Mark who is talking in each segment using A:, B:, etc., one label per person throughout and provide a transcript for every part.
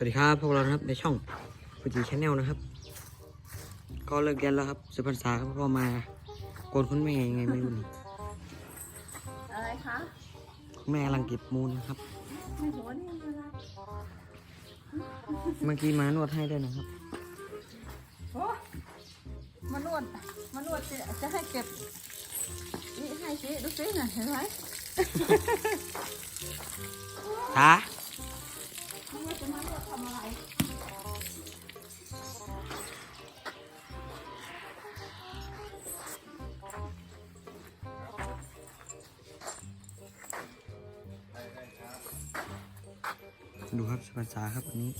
A: วัสดีครับพวกเรานะครับในช่องฟูจิชแนลนะครับ ก็เลิกเรียนแล้วครับสุพรรษาครับก็มาโกนคุณแม่ยังไงไม่รู้นี่
B: อะไรคะ
A: คุณแม่กำลังเก็บมูลนะครับ
B: ไม่หัวนี่อะไร
A: เมื่อกี้มานวดให้ด้วยนะครับ
B: โอ้มานวดมานวดจะจะให้เก็บนี่ให้สิดูสิน่ะเห็นไหม
A: ช้า
B: เขา ดู
A: ครับสุพรรษาครับวันนี้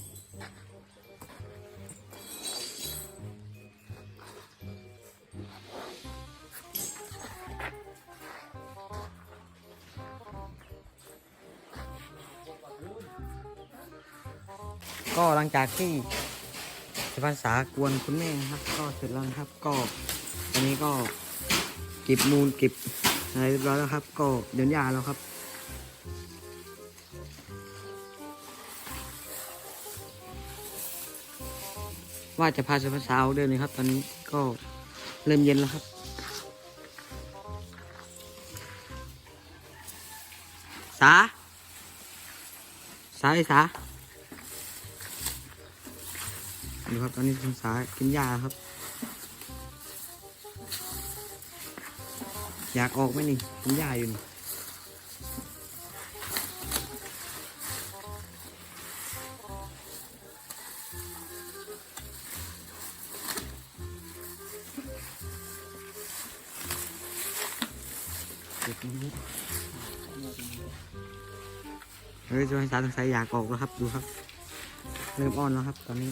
A: ก็หลังจากที่สุพรรษากวนคุณแม่ครับ ก็เสร็จแล้วครับก็วันนี้ก็เก็บมูลเก็บอะไรเรียบร้อยแล้วครับ ก็เดินยาแล้วครับ ว่าจะพาสาษาวเดินเลยครับ ตอนนี้ก็เริ่มเย็นแล้วครับ สา สาไอ้สาดูครับตอนนี้สุภาษากินยาครับ อยากออกไหมนี่กินยาอยู่นี่ เก็บนิดเฮ้ยจะให้สาสงสัยอยากออกแล้วครับ ดูครับ เริ่มอ่อนแล้วครับ ตอนนี้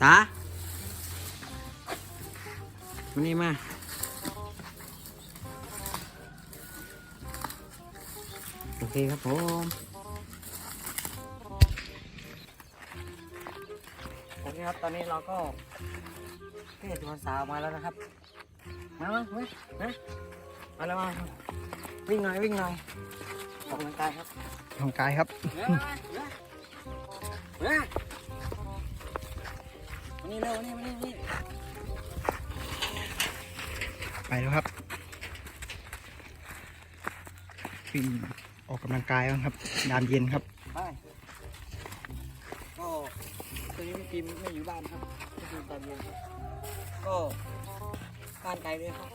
A: สาวันนี้มา เคครับผมโอเคครับ ตอนนี้เราก็เทศวันสาวมาแล้วนะครับ มามาเฮ้ยนะมาแล้วมาวิ่งหน่อยวิ่งหน่อยออกกำลังกายครับ
C: ทางกายครับ
A: เร็วมาเร็วเร็วมานี่เร็วมานี่มานี่มานี่
C: ไปแล้วครับวิ่ง ออกกำลังกายบ้างครับยามเย็นครับ
A: ไปก็ตอนนี้พี่ฟิล์มไม่อยู่บ้านครับพี่ฟิล์มตอนเย็นครับก็บ้านไกลด้วยครับ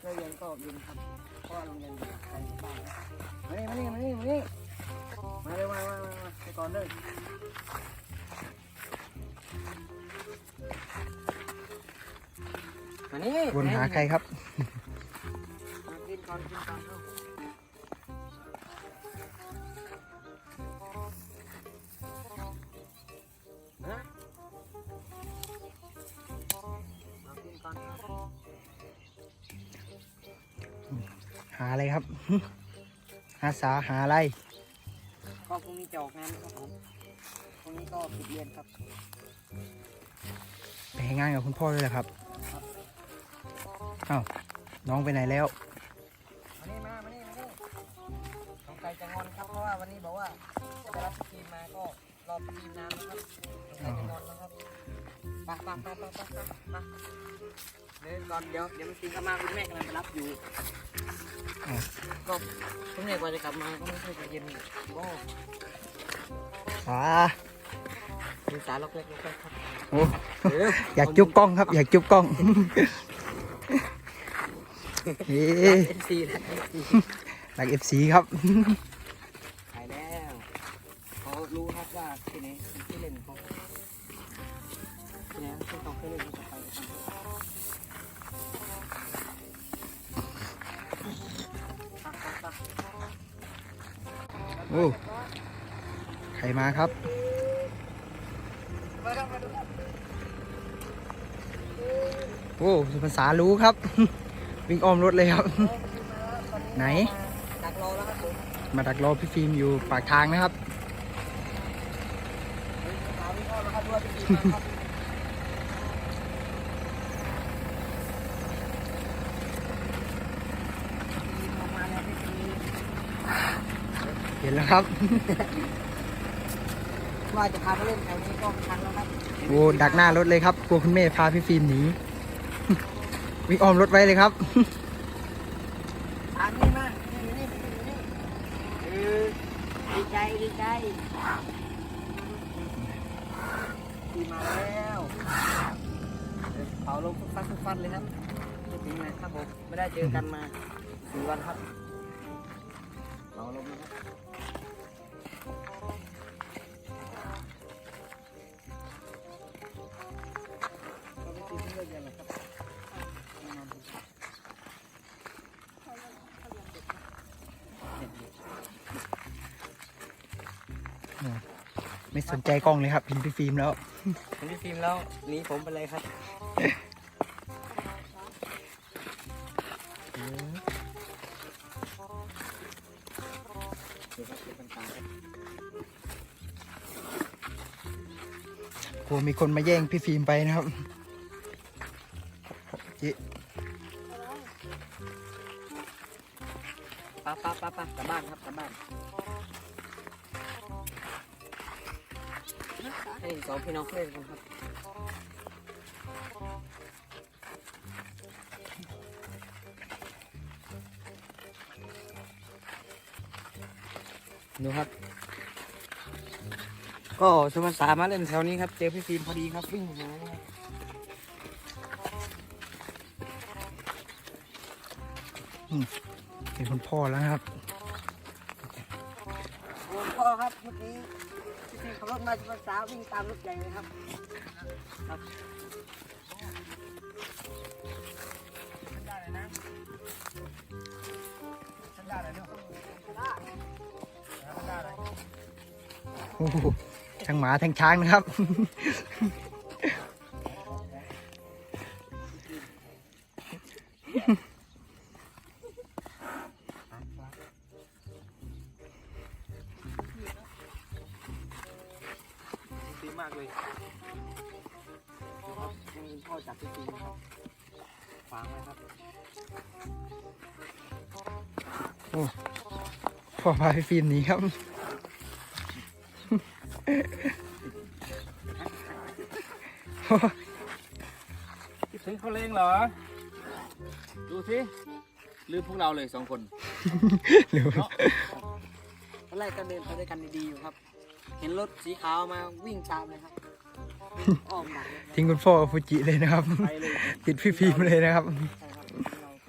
A: เลิกเรียนก็เย็นครับเพราะว่าโรงเรียนอยู่ไกลบ้านครับมานี่มานี่มานี่มานี่มาเร็วมามามามาไปก่อนเลยมานี่
C: วนหาใครครับ
A: มากินก่อนกินก่อนเอา
C: หาสาหาอะไร
A: ก็พรุ่งนี้จะออกงานครับผมพรุ่งนี้ก็ปิดเรียนครับ
C: ไปให้งานกับคุณพ่อด้วยเหรอครับอ้าวน้องไปไหนแล้ว
A: มานี่มามานี่มานี่สงสัยจะงอนครับเพราะว่าวันนี้บอกว่าจะไปรับพี่ทีมมาก็รอพี่ทีมนานนะครับสงสัยจะงอนนะค ไปไปไปไปไปไปเดี๋ยวก่อนเดี๋ยวเดี๋ยวมันทีก็มาคุณแม่กำลังไปรับอยู่ก็คุณแม่กว่าจะกลับมาก็ไม่ค่อยจะเย็นโอ้
C: สา
A: ดูสารล็อกเล็กล็อกเล็กครับ
C: โอ้
A: เดี๋ยว
C: อยากจุ๊บกล้องครับอยากจุ๊บกล้องเฮ้
A: เอ็นซีนะเอ็นซี
C: หลักเอฟซีครับ
A: ขายแล้วเขารู้ครับว่าที่ไหนที่เล่นเขา ที่ไหนที่เขาเคยเล่นเขาจะไปกันไปไปไป
C: โอ้ใครมาครับโอ้สุภาษารู้ครับ วิ่งอ้อมรถเลยครับ ไหน มาดักรอพี่ฟิล์มอยู่ปากทางนะครับ
A: ตัวพี่ฟิล์มมาครับฟิล์มออกมาแล้วพี่ฟิล์ม
C: เห็นแล้วครับ
A: ว่าจะพาไปเล่นแถวนี้ก็ทันแล้วครับ
C: โอ้ดักหน้ารถเลยครับกลัวคุณแม่พาพี่ฟิล์มหนีวิ่งอ้อมรถไว้เลยครับ
A: ทางนี้มานี่นี่นี่นี่เออดีใจดีใจพี่มาแล้วเผาลงฟุดฟัดฟุดฟัดเลยครับไม่ถึงเลยครับผมไม่ได้เจอกันมาสี่วันครับเผาลงนะครับ ไม่
C: สนใจกล้องเลยครับเห็นพี่ฟิล์มแล้ว
A: เห็นพี่ฟิล์มแล้วหนีผมไปเลยครับเดี๋ยวครับเดี๋ยวมันตายครับ
C: กลัวมีคนมาแย่งพี่ฟิล์มไปนะครับจิ
A: ป้าป้าป้าป้ากลับบ้านครับกลับบ้าน ให้สองพี่น้องเล่นกันครับดูครับ ก็สุภาษามาเล่นแถวนี้ครับ เจอพี่ฟิล์มพอดีครับวิ่งมาเลยครับ
C: เป็นคุณพ่อแล้วนะครับ
A: โอ้พ่อครับเมื่อกี้พี่ฟิล์ม ขับรถมาสุภาษาวิ่งตามรถใหญ่เลยครับครับฉันได้เลยนะฉันได้เลยเนาะฉันได้เลย
C: โอ้โหทั้งหมาทั้งช้างนะครับ
A: ดี นี่คุณพ่อจับพี่ฟิล์มครับฟังไว้ครับ
C: พ่อพาพี่ฟิล์มหนีครับ
D: คิดถึงเขาเลงเหรอ ดูสิลืมพวกเราเลยสองคน
C: หรือ
D: เนาะ
A: ตอนแรกก็เดินไปด้วยกันดีๆอยู่ครับ เห็นรถสีขาวมาวิ่งตามเลยครับ
C: ทิ้งคุณพ่อฟูจิเลยนะครับ ติดพี่ฟิล์มเลยนะครับ
A: ใช่ครับ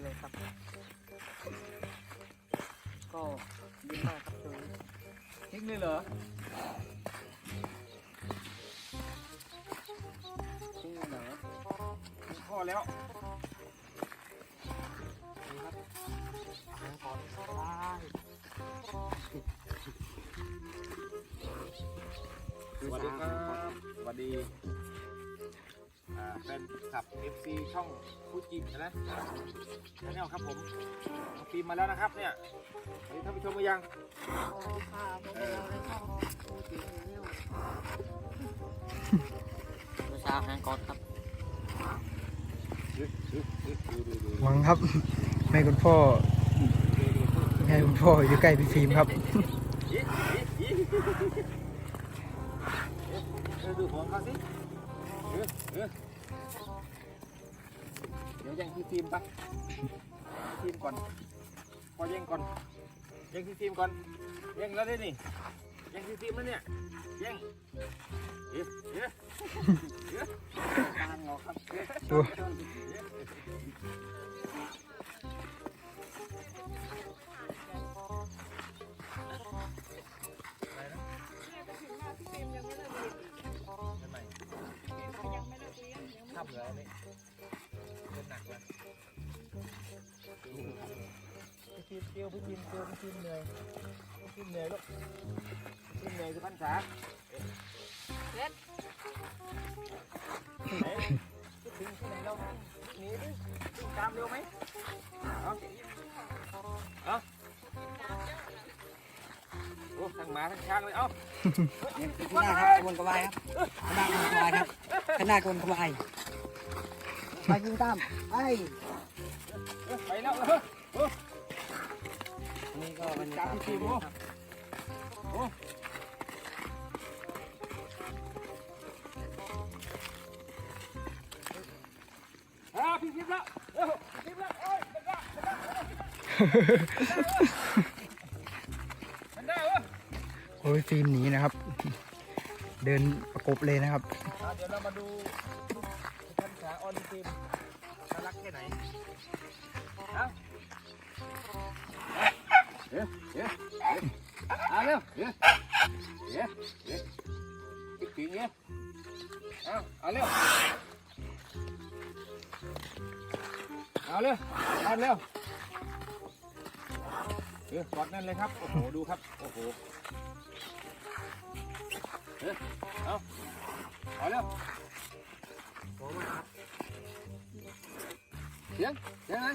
A: เยครับ ก็ดีมากครับ
D: ทิ้งเลยเหรอ
A: ทิ้งเหรอ
D: พ่อแล้วสวัสดีครับ วัสดีอ่าเป็นขับ FC ช่องฟูจินะชาแนลครับผมน้องฟิล์มมาแล้วนะครับเนี่ยสวัสดีท่านผู้ชมหรือยัง
A: เมื่อเช้าหางก่อนครับ
D: ดูดูดูดูดู
C: หวังครับไม่ให้คุณพ่อไม่ให้คุณพ่ออยู่ใกล้พี่ฟิล์มครับ
D: อี อีอีเออดูของเขาสิเออเออเดี๋ยวแย่งพี่ฟิล์มปะพี่ฟิล์มก่อนพอแย่งก่อนแย่งพี่ฟิล์มก่อนแย่งแล้วได้นี่แย่งพี่ฟิล์มแล้วเนี่ยแย่งเอ๊ะเอ๊ะ
A: ทางออกครับ
C: โอ้
D: ทำเลยนี่เป็นหนักแล้ว
A: พี่ฟิล์มเตียวพี่ฟิล์มเตียวพี่ฟิล์มเหนื่อย
D: ขึ้นเหนื่อยลูกขึ้นเหนื่อยสุพรรณษา
B: เล็ด
D: ไหนคิดถึงที่ไหนเราหนีดิวิ่งตามเร็วไหมเอาเอาโอ้ทั้งหมาทั้งช้างเลยเอ้า
A: เนี่ยข้างหน้าครับกระวนกระวายครับข้างหน้ากระวนกระวายครับข้างหน้ากระวนกระวาย ไปยิงตามไป
D: เออไปแล้วเออเออ
A: นี่ก็บรรยากาศที่ดีครับ
D: โอ้อ่าพี่พิมพ์แล้วเออพี่พิมพ์แล้วโอ้ยมันได้มันได้มันได้เว้ย
C: โอ้ยฟิล์มหนีนะครับ เดินประกบเลยนะครับ
D: อ่าเดี๋ยวเรามาดูท่านขา อนฟิล์มน่ารักแค่ไหนเอาเอ๊ะเอ๊ะเอ๊ะเอาเร็วเอ๊ะเอ๊ะเอ๊ะติ๊กติ๊กเอ๊ะเอาเอาเร็วเอาเร็วเอาเร็วเออกอดนั่นเลยครับ โอ้โห ดูครับ โอ้โหเอ๊ะเอาเอาเร็ว เสียงเสียงไหน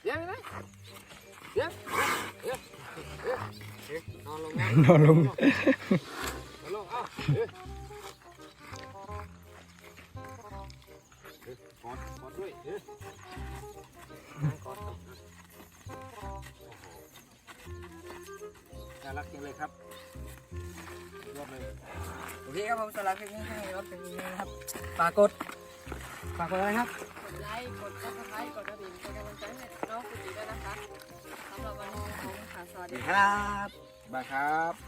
D: เสียงไหนเสียงเสียงเสียงเสียงนอนลงนะ
C: นอนลง
D: นอนลงเอ้าเอ๊ะเอ๊ะกอดกอดด้วยเอ๊ะกอดครับน่ารักจังเลยครับรอบเลย
A: โอเคครับผมสำหรับคลิปนี้ให้รถเป็นยังไงครับฝากกดฝากกดอะไรครับ
B: กดไล ค์กดซับสไครต์กดกระดิ่งเป็นกำลังใจให้น้องคุณจีด้วยนะคะสำหรับวันนี้ผมค่ะสวัสดี
A: ครับ
D: บายครับ